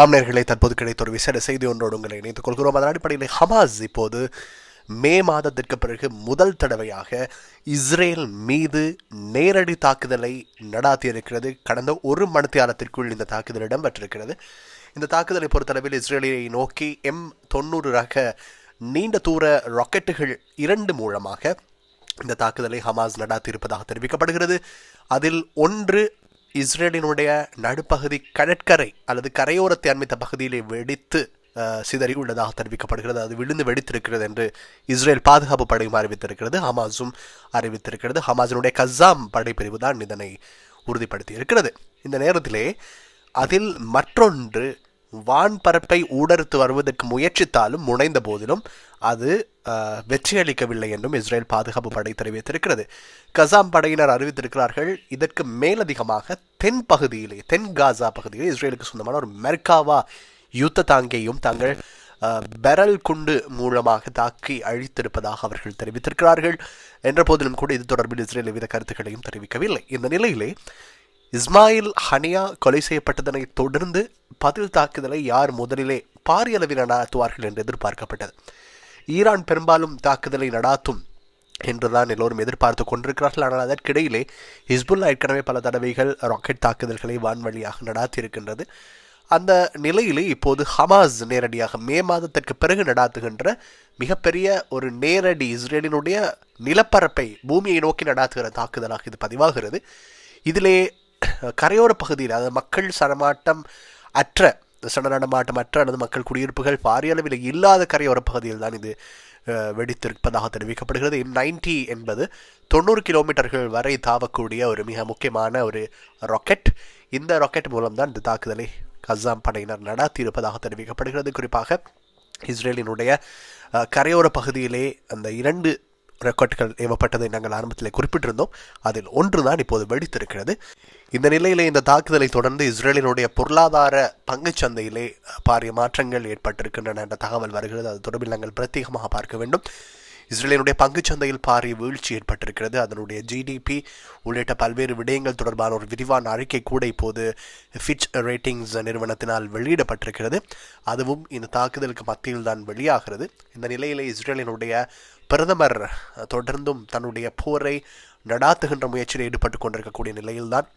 ஆம்னர்களை தற்போது கிடைத்த ஒரு விசேட செய்தி ஒன்றோடு உங்களை இணைத்துக் கொள்கிறோம். அதன் அடிப்படையில் ஹமாஸ் இப்போது மே மாதத்திற்கு பிறகு முதல் தடவையாக இஸ்ரேல் மீது நேரடி தாக்குதலை நடாத்தியிருக்கிறது. கடந்த ஒரு மணித்தியாலத்திற்குள் இந்த தாக்குதல் இடம்பெற்றிருக்கிறது. இந்த தாக்குதலை பொறுத்தளவில் இஸ்ரேலை நோக்கி எம் தொண்ணூறு ரக நீண்ட தூர ராக்கெட்டுகள் இரண்டு மூலமாக இந்த தாக்குதலை ஹமாஸ் நடாத்தியிருப்பதாக தெரிவிக்கப்படுகிறது. அதில் ஒன்று இஸ்ரேலினுடைய நடுப்பகுதி கடற்கரை அல்லது கரையோரத்தை அமைத்த பகுதியிலே வெடித்து சிதறி உள்ளதாக தெரிவிக்கப்படுகிறது. அது விழுந்து வெடித்திருக்கிறது என்று இஸ்ரேல் பாதுகாப்பு படையும் அறிவித்திருக்கிறது. ஹமாஸும் அறிவித்திருக்கிறது. ஹமாஸினுடைய கசாம் படைப்பிரிவு தான் இதனை உறுதிப்படுத்தி இருக்கிறது இந்த நேரத்திலே அதில் மற்றொன்று வான்பரப்பை ஊடறுத்து வருவதற்கு முயற்சித்தாலும் முனைந்த போதிலும் அது வெற்றியளிக்கவில்லை என்றும் இஸ்ரேல் பாதுகாப்பு படை தெரிவித்திருக்கிறது. கசாம் படையினர் அறிவித்திருக்கிறார்கள் இதற்கு மேலதிகமாக தென் பகுதியிலே தென் காசா பகுதியில் இஸ்ரேலுக்கு சொந்தமான ஒரு மெர்காவா யுத்த தாங்கியையும் தாங்கள் பெரல் குண்டு மூலமாக தாக்கி அழித்திருப்பதாக அவர்கள் தெரிவித்திருக்கிறார்கள். என்ற போதிலும் கூட இது தொடர்பில் இஸ்ரேல் எவ்வித கருத்துக்களையும் தெரிவிக்கவில்லை. இந்த நிலையிலே இஸ்மாயில் ஹனியா கொலை செய்யப்பட்டதனை தொடர்ந்து பதில் தாக்குதலை யார் முதலிலே பாரிய அளவில் நடாத்துவார்கள் என்று எதிர்பார்க்கப்பட்டது. ஈரான் பெரும்பாலும் தாக்குதலை நடாத்தும் என்றுதான் எல்லோரும் எதிர்பார்த்து கொண்டிருக்கிறார்கள். ஆனால் அதற்கிடையிலே ஹிஸ்புல்லா ஏற்கனவே பல தடவைகள் ராக்கெட் தாக்குதல்களை வான்வழியாக நடாத்தியிருக்கின்றது. அந்த நிலையிலே இப்போது ஹமாஸ் நேரடியாக மே மாதத்திற்கு பிறகு நடாத்துகின்ற மிகப்பெரிய ஒரு நேரடி இஸ்ரேலினுடைய நிலப்பரப்பை பூமியை நோக்கி நடாத்துகிற தாக்குதலாக இது பதிவாகிறது. இதிலே கரையோர பகுதியில் அதாவது மக்கள் சடமாட்டம் அற்ற சன நடமாட்டம் அற்ற அல்லது மக்கள் குடியிருப்புகள் பாரிய அளவில் இல்லாத கரையோர பகுதியில் தான் இது வெடித்திருப்பதாக தெரிவிக்கப்படுகிறது. நைன்டி என்பது தொண்ணூறு கிலோமீட்டர்கள் வரை தாவக்கூடிய ஒரு மிக முக்கியமான ஒரு ராக்கெட் இந்த ராக்கெட் மூலம்தான் இந்த தாக்குதலை கசாம் படையினர் நடாத்தியிருப்பதாக தெரிவிக்கப்படுகிறது. குறிப்பாக இஸ்ரேலினுடைய கரையோர பகுதியிலே அந்த இரண்டு ரெக்கார்டுகள் ஏவப்பட்டதை நாங்கள் ஆரம்பத்தில் குறிப்பிட்டிருந்தோம். அதில் ஒன்று தான் இப்போது வெடித்திருக்கிறது. இந்த நிலையிலே இந்த தாக்குதலை தொடர்ந்து இஸ்ரேலினுடைய பொருளாதார பங்குச் சந்தையிலே பாரிய மாற்றங்கள் ஏற்பட்டிருக்கின்றன என்ற தகவல் வருகிறது. அது தொடர்பில் நாங்கள் பிரத்யேகமாக பார்க்க வேண்டும். இஸ்ரேலினுடைய பங்குச் சந்தையில் பாரிய வீழ்ச்சி ஏற்பட்டிருக்கிறது. அதனுடைய ஜிடிபி உள்ளிட்ட பல்வேறு விடயங்கள் தொடர்பான ஒரு விரிவான அறிக்கை கூட இப்போது ஃபிட்ச் ரேட்டிங்ஸ் நிறுவனத்தினால் வெளியிடப்பட்டிருக்கிறது. அதுவும் இந்த தாக்குதலுக்கு மத்தியில் தான் வெளியாகிறது. இந்த நிலையிலே இஸ்ரேலினுடைய பிரதமர் தொடர்ந்தும் தன்னுடைய போரை நடாத்துகின்ற முயற்சியில் ஈடுபட்டு கொண்டிருக்கக்கூடிய நிலையில்தான்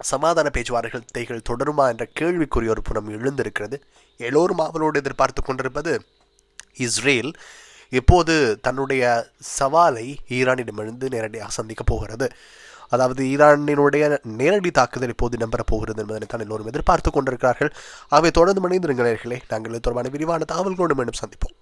சமாதான பேச்சுவார்த்தைகள் தொடருமா என்ற கேள்விக்குரிய ஒரு புறம் எழுந்திருக்கிறது. எல்லோரும் அவளோடு எதிர்பார்த்து கொண்டிருப்பது இஸ்ரேல். எப்போது தன்னுடைய சவாலை ஈரானிடமிருந்து நேரடியாக சந்திக்கப் போகிறது. அதாவது ஈரானினுடைய நேரடி தாக்குதல் இப்போது இடம்பெறப் போகிறது என்பதனை தான் எல்லோரும் எதிர்பார்த்து கொண்டிருக்கிறார்கள். அவை தொடர்ந்து மனிதர்களே நாங்கள் தொடர்பான விரிவான தாவல்களோடு மீண்டும் சந்திப்போம்.